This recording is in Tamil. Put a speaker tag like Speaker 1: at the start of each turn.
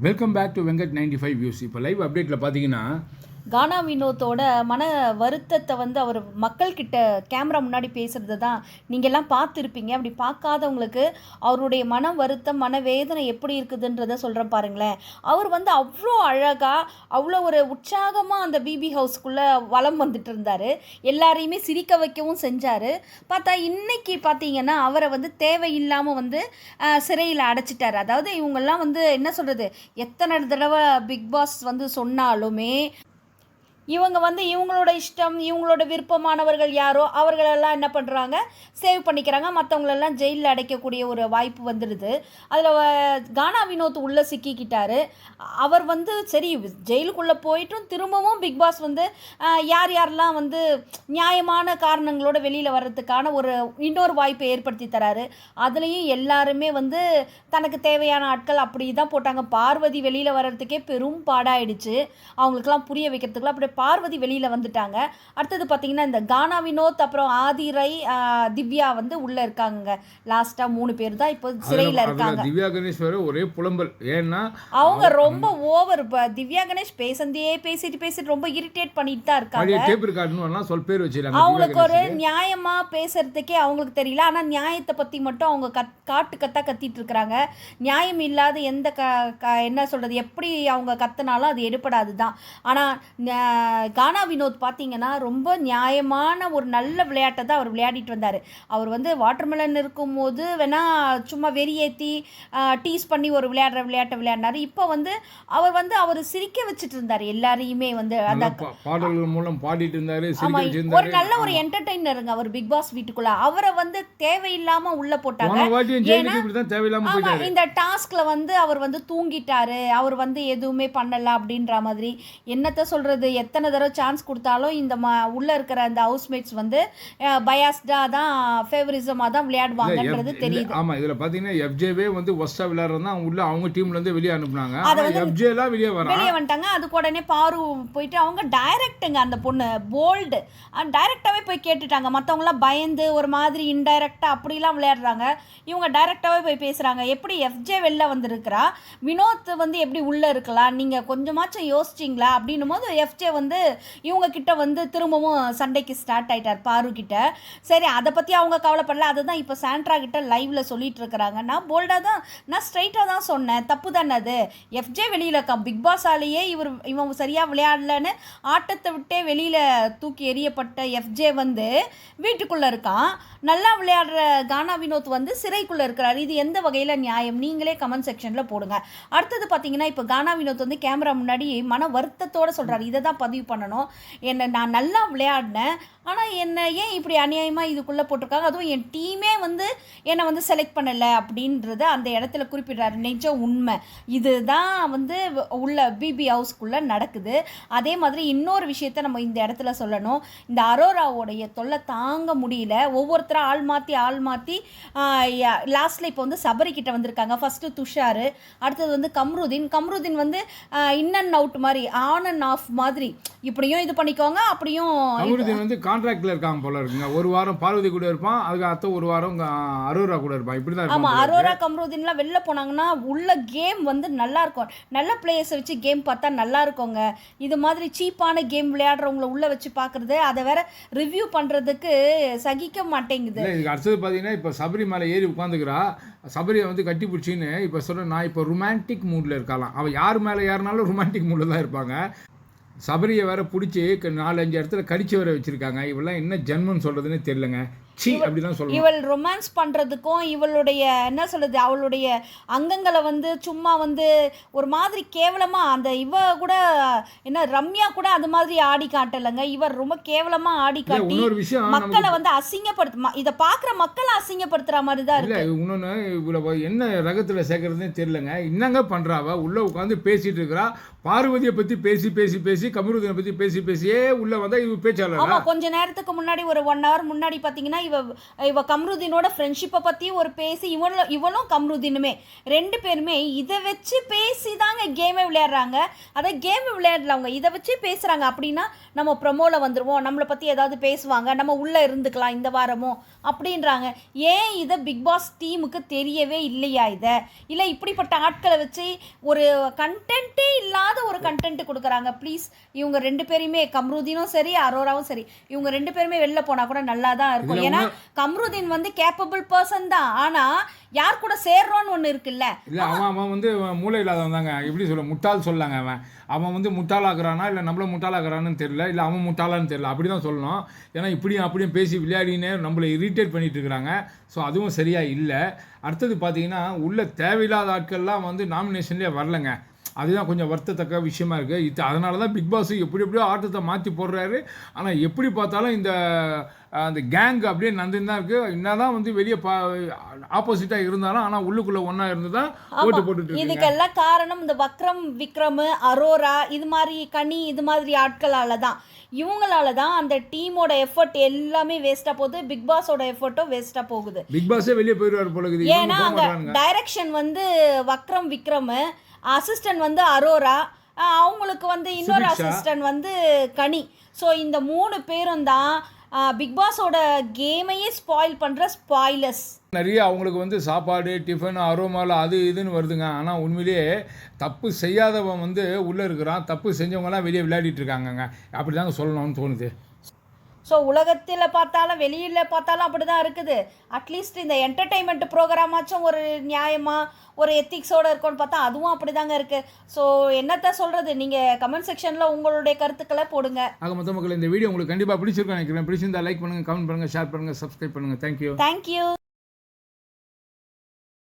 Speaker 1: Welcome back to Venkat ninety five views இப்போ லைவ் அப்டேட்டில் பார்த்தீங்கன்னா
Speaker 2: கானா வினோத்தோட மன வருத்தத்தை வந்து அவர் மக்கள்கிட்ட கேமரா முன்னாடி பேசுகிறது தான். நீங்கள் எல்லாம் பார்த்துருப்பீங்க. அப்படி பார்க்காதவங்களுக்கு அவருடைய மன வருத்தம் மன வேதனை எப்படி இருக்குதுன்றத சொல்கிறேன் பாருங்களேன். அவர் வந்து அவ்வளோ அழகாக அவ்வளோ ஒரு உற்சாகமாக அந்த பிபி ஹவுஸ்க்குள்ளே வலம் வந்துட்டு இருந்தார். எல்லாரையுமே சிரிக்க வைக்கவும் செஞ்சார். பார்த்தா இன்னைக்கு பார்த்தீங்கன்னா அவரை வந்து தேவையில்லாமல் வந்து சிறையில் அடைச்சிட்டார். அதாவது இவங்கெல்லாம் வந்து என்ன சொல்கிறது எத்தனை தடவை பிக் பாஸ் வந்து சொன்னாலுமே இவங்க வந்து இவங்களோட இஷ்டம் இவங்களோட விருப்பமானவர்கள் யாரோ அவர்களெல்லாம் என்ன பண்ணுறாங்க சேவ் பண்ணிக்கிறாங்க. மற்றவங்களெல்லாம் ஜெயிலில் அடைக்கக்கூடிய ஒரு வாய்ப்பு வந்துடுது. அதில் கானா வினோத் உள்ளே சிக்கிக்கிட்டாரு. அவர் வந்து சரி ஜெயிலுக்குள்ளே போயிட்டும் திரும்பவும் பிக் பாஸ் வந்து யார் யாரெல்லாம் வந்து நியாயமான காரணங்களோட வெளியில் வர்றதுக்கான ஒரு இன்னொரு வாய்ப்பை ஏற்படுத்தி தராரு. அதுலேயும் எல்லாருமே வந்து தனக்கு தேவையான ஆட்கள் அப்படி தான் போட்டாங்க. பார்வதி வெளியில் வர்றதுக்கே பெரும் பாடாயிடுச்சு. அவங்களுக்கெல்லாம் புரிய வைக்கிறதுக்குலாம் அப்படி பார்வதி வெளியில் வந்துட்டாங்க. அடுத்தது பார்த்தீங்கன்னா இந்த கானா வினோத் அப்புறம் ஆதிரை திவ்யா வந்து உள்ளே இருக்காங்க லாஸ்ட்டாக மூணு பேர் தான் இப்போ சிறையில் இருக்காங்க.
Speaker 1: திவ்யா கணேஷ் வேற ஒரே புலம்பல். ஏன்னா
Speaker 2: அவங்க ரொம்ப ஓவர் திவ்யா கணேஷ் பேசந்தே பேசிட்டு பேசிட்டு ரொம்ப இரிட்டேட் பண்ணிட்டு தான் இருக்காங்க.
Speaker 1: சொல் பேர் வச்சிருக்காங்க
Speaker 2: அவங்களுக்கு ஒரு நியாயமா பேசுறதுக்கே அவங்களுக்கு தெரியல. ஆனா நியாயத்தை பத்தி மட்டும் அவங்க கத் காட்டு கத்தா கத்திட்டு இருக்கிறாங்க. நியாயம் இல்லாத எந்த க என்ன சொல்றது எப்படி அவங்க கத்துனாலும் அது எடுபடாது தான் ஆனா ந- கானா வினோத் பார்த்தீங்கன்னா ரொம்ப நியாயமான ஒரு நல்ல விளையாட்டை தான் அவர் விளையாடிட்டு வந்தார். அவர் வந்து வாட்டர்மெலன் இருக்கும்போது வேணா சும்மா வெறியேற்றி டீஸ் பண்ணி ஒரு விளையாடுற விளையாட்டை விளையாடினாரு. இப்போ வந்து அவர் வந்து அவர் சிரிக்க வச்சுட்டு இருந்தார் எல்லாரையுமே வந்து. அந்த
Speaker 1: பாடல்கள் மூலம் பாடிட்டு இருந்தாரு
Speaker 2: ஒரு நல்ல ஒரு என்டர்டைனருங்க அவர் பிக் பாஸ் வீட்டுக்குள்ள. அவரை வந்து தேவையில்லாம உள்ள போட்டாங்க.
Speaker 1: போயிட்டாரு.
Speaker 2: இந்த டாஸ்க்ல வந்து அவர் வந்து தூங்கிட்டாரு. அவர் வந்து எதுவுமே பண்ணல அப்படின்ற மாதிரி. என்னத்த சொல்றது? எத்தனை தடவை சான்ஸ் கொடுத்தாலும் இந்த ம உள்ள இருக்கிற அந்த ஹவுஸ்மேட்ஸ் வந்து பயாஸ்டா தான் ஃபேவரிசமா தான் விளையாடுவாங்கன்றது தெரியுது.
Speaker 1: ஆமா இதுல பாத்தீங்கன்னா எஃப்ஜேவே வந்து ஒஸ்டா விளையாடுறதா உள்ள அவங்க டீம்ல இருந்து வெளியே அனுப்புனாங்க.
Speaker 2: அதை
Speaker 1: ஆனா எஃப்ஜே எல்லாம் வெளியே வரான்
Speaker 2: வெளியே வந்துட்டாங்க. அதுக்கு உடனே பாரு போயிட்டு அவங்க டைரக்ட்டுங்க அந்த பொண்ணு போல்டு டைரெக்டாகவே போய் கேட்டுட்டாங்க. மற்றவங்களாம் பயந்து ஒரு மாதிரி இன்டைரக்டாக அப்படிலாம் விளையாடுறாங்க. இவங்க டைரெக்டாகவே போய் பேசுகிறாங்க எப்படி எஃப்ஜே வெளில வந்திருக்கிறா? வினோத் வந்து எப்படி உள்ளே இருக்கலாம்? நீங்கள் கொஞ்சமாச்சும் யோசிச்சிங்களா? அப்படின்னும் போது எஃப்ஜே வந்து வந்து இவங்க கிட்ட வந்து திரும்பவும் சண்டைக்கு ஸ்டார்ட் ஆயிட்டார் பாரு கிட்ட. சரி அதை பற்றி அவங்க கவலைப்படல. அதுதான் இப்போ சாண்ட்ரா கிட்ட லைவ்ல சொல்லிட்டு இருக்கிறாங்க. நான் போல்டாக தான் நான் ஸ்ட்ரைட்டாக தான் சொன்னேன். தப்பு தானே அது? எஃப்ஜே வெளியில் இருக்கான். பிக் பாஸ் ஆலேயே இவர் இவன் சரியாக விளையாடலன்னு ஆட்டத்தை விட்டே வெளியில் தூக்கி எறியப்பட்ட எஃப்ஜே வந்து வீட்டுக்குள்ளே இருக்கான். நல்லா விளையாடுற கானா வினோத் வந்து சிறைக்குள்ளே இருக்கிறார். இது எந்த வகையில் நியாயம்? நீங்களே கமெண்ட் செக்ஷனில் போடுங்க. அடுத்தது பார்த்தீங்கன்னா இப்போ கானா வினோத் வந்து கேமரா முன்னாடி மன வருத்தத்தோடு சொல்கிறார் இதை தான் பதிவு பண்ணணும். என்னை நான் நல்லா விளையாடினேன். ஆனால் என்னை ஏன் இப்படி அநியாயமாக இதுக்குள்ளே போட்டிருக்காங்க? அதுவும் என் டீமே வந்து என்னை வந்து செலக்ட் பண்ணலை அப்படின்றத அந்த இடத்துல குறிப்பிடுறாரு. நிஜம் உண்மை. இதுதான் வந்து உள்ள பிபி ஹவுஸ்க்குள்ளே நடக்குது. அதே மாதிரி இன்னொரு விஷயத்த நம்ம இந்த இடத்துல சொல்லணும். இந்த அரோராவோடைய தொல்லை தாங்க முடியல. ஒவ்வொருத்தரும் ஆள் மாற்றி ஆள் மாற்றி லாஸ்ட்டில் இப்போ வந்து சபரி கிட்ட வந்திருக்காங்க. ஃபஸ்ட்டு துஷார் அடுத்தது வந்து கம்ருதீன். கம்ருதீன் வந்து இன் அண்ட் அவுட் மாதிரி ஆன் அண்ட் ஆஃப் மாதிரி. இப்படியும் இது பண்ணிக்கோங்க அப்படியும்
Speaker 1: அமிர்தன் வந்து கான்ட்ராக்ட்ல இருக்காங்க போல இருக்குங்க. ஒரு வாரம் பார்வதி கூட இருப்பான் அதுக்கு அடுத்த ஒரு வாரம் அரோரா கூட இருப்பான். இப்படிதான் இருப்பான்
Speaker 2: ஆமாம். அரோரா கம்ருதீன்லாம் வெளில போனாங்கன்னா உள்ள கேம் வந்து நல்லா இருக்கும். நல்ல பிளேயர்ஸை வச்சு கேம் பார்த்தா நல்லா இருக்குங்க. இது மாதிரி சீப்பான கேம் விளையாடுறவங்கள உள்ள வச்சு பார்க்குறது அதை வேற ரிவ்யூ பண்ணுறதுக்கு சகிக்க மாட்டேங்குது.
Speaker 1: இதுக்கு அடுத்தது பார்த்தீங்கன்னா இப்போ சபரி மேலே ஏறி உட்காந்துக்கிறா. சபரியை வந்து கட்டி பிடிச்சின்னு இப்போ சொல்ற நான் இப்போ ரொமான்டிக் மூடில் இருக்கலாம். அவள் யார் மேலே ஏறினாலும் ரொமான்டிக் மூடில் தான் இருப்பாங்க. சபரியை வேற பிடிச்சி நாலஞ்சு இடத்துல கடிச்சு வர வச்சுருக்காங்க. இவெல்லாம் என்ன ஜென்மன்னு சொல்கிறதுனே தெரிலங்க சி அப்படிதான் சொல்லணும்.
Speaker 2: இவள் ரொமான்ஸ் பண்ணுறதுக்கும் இவளுடைய என்ன சொல்றது அவளுடைய அங்கங்களை வந்து சும்மா வந்து ஒரு மாதிரி கேவலமாக அந்த இவ கூட என்ன ரம்யா கூட அது மாதிரி ஆடி காட்டலைங்க. இவர் ரொம்ப கேவலமாக ஆடி காட்டி
Speaker 1: இன்னொரு விஷயம்
Speaker 2: மக்களை வந்து அசிங்கப்படுத்து இதை பார்க்குற மக்களை அசிங்கப்படுத்துற மாதிரி தான்
Speaker 1: இல்ல
Speaker 2: இருக்கு.
Speaker 1: இன்னொன்று இவ்வளோ என்ன ரகத்தில் சேர்க்கறதுன்னு தெரியலங்க. என்னங்க பண்றாவ? உள்ள உட்காந்து பேசிட்டு இருக்கிறா. பார்வதியை பத்தி பேசி பேசி பேசி கமருதனை பத்தி பேசி பேசியே உள்ள வந்தா இது பேச்சாளரா?
Speaker 2: கொஞ்ச நேரத்துக்கு முன்னாடி ஒரு ஒன் ஹவர் முன்னாடி பாத்தீங்கன்னா இவ இவ கம்ருதீனோட ஃப்ரெண்ட்ஷிப்பை பற்றியும் ஒரு பேசி இவனும் இவனும் கம்ருதீனுமே. ரெண்டு பேருமே இதை வச்சு பேசி தாங்க கேமே விளையாடுறாங்க. அதை கேம் விளையாடலவங்க இதை வச்சு பேசுகிறாங்க அப்படின்னா நம்ம ப்ரொமோவில் வந்துடுவோம் நம்மளை பற்றி ஏதாவது பேசுவாங்க. நம்ம உள்ளே இருந்துக்கலாம் இந்த வாரமும் அப்படின்றாங்க. ஏன் இதை பிக் பாஸ் டீமுக்கு தெரியவே இல்லையா இதை? இல்லை இப்படிப்பட்ட ஆட்களை வச்சு ஒரு கண்டென்ட்டே இல்லாத ஒரு கண்டென்ட் கொடுக்குறாங்க. ப்ளீஸ் இவங்க ரெண்டு பேரையுமே கம்ருதீனும் சரி அரோராவும் சரி இவங்க ரெண்டு பேருமே வெளில போனால் கூட நல்லா தான் இருக்கும் ஏன்னா கம்ருதீன் வந்து கேப்பபிள் பர்சன் தான். ஆனால் யார் கூட சேர்றோன்னு ஒன்று இருக்குல்ல?
Speaker 1: இல்லை அவன் அவன் வந்து மூளை இல்லாதவன் தாங்க. எப்படி சொல்ல முட்டாள் சொல்லாங்க அவன். அவன் வந்து முட்டாளாக்குறானா இல்லை நம்மள முட்டாளாக்குறான்னு தெரியல இல்லை அவன் முட்டாளான்னு தெரியல. அப்படி தான் சொல்லணும். ஏன்னா இப்படியும் அப்படியும் பேசி விளையாடினே நம்மளை இரிட்டேட் பண்ணிட்டு இருக்கிறாங்க. ஸோ அதுவும் சரியாக இல்லை. அடுத்தது பார்த்தீங்கன்னா உள்ள தேவையில்லாத ஆட்கள்லாம் வந்து நாமினேஷன்லேயே வரலங்க. அதுதான் கொஞ்சம் வருத்தத்தக்க விஷயமா இருக்குது இது அதனால தான் பிக் பாஸ் எப்படி எப்படியோ ஆட்டத்தை மாற்றி போடுறாரு. ஆனால் எப்படி பார்த்தாலும் இந்த அந்த கேங் அப்படியே நந்துன்னு தான் இருக்குது என்னதான் வந்து வெளியே பா ஆப்போசிட்டாக இருந்தாலும் ஆனால் உள்ளுக்குள்ளே ஒன்றா இருந்து தான் ஓட்டு போட்டுட்டு
Speaker 2: இதுக்கெல்லாம் காரணம் இந்த வக்ரம் விக்ரம் அரோரா இது மாதிரி கனி இது மாதிரி ஆட்களால தான் இவங்களால தான் அந்த டீமோட எஃபர்ட் எல்லாமே வேஸ்ட்டாக போகுது. பிக் பாஸோட எஃபர்ட்டும் வேஸ்ட்டாக போகுது.
Speaker 1: பிக் பாஸே வெளியே போயிடுவார் போல
Speaker 2: ஏன்னா அங்கே டைரக்ஷன் வந்து வக்ரம் விக்ரம் அசிஸ்டன்ட் வந்து அரோரா அவங்களுக்கு வந்து இன்னொரு. அசிஸ்டன்ட் வந்து கனி. ஸோ இந்த மூணு பேரும் தான் பிக் பாஸோட கேமையே ஸ்பாயில் பண்ணுற ஸ்பாய்லர்ஸ்
Speaker 1: நிறைய அவங்களுக்கு வந்து சாப்பாடு டிஃபன் அரோமால அது இதுன்னு வருதுங்க. ஆனால் உண்மையிலேயே தப்பு செய்யாதவன் வந்து உள்ளே இருக்கிறான். தப்பு செஞ்சவங்கலாம் வெளியே விளையாடிட்டு இருக்காங்கங்க. அப்படி தாங்க சொல்லணும்னு தோணுது.
Speaker 2: ஸோ உலகத்தில் பார்த்தாலும் வெளியில் பார்த்தாலும் அப்படி தான் இருக்குது அட்லீஸ்ட் இந்த என்டர்டெயின்மெண்ட் ப்ரோக்ராமாச்சும் ஒரு நியாயமாக ஒரு எத்திக்ஸோடு இருக்கும்னு பார்த்தா அதுவும் அப்படி தாங்க இருக்குது ஸோ என்னத்த சொல்கிறது நீங்கள் கமெண்ட் செக்ஷனில் உங்களுடைய கருத்துக்களை போடுங்க.
Speaker 1: ஆக மொத்த மக்கள் இந்த வீடியோ உங்களுக்கு கண்டிப்பாக பிடிச்சிருக்கும் நினைக்கிறேன். பிடிச்சிருந்தா லைக் பண்ணுங்கள் கமெண்ட் பண்ணுங்கள் ஷேர் பண்ணுங்கள் சப்ஸ்கிரைப் பண்ணுங்கள் தேங்க்யூ
Speaker 2: தேங்க்யூ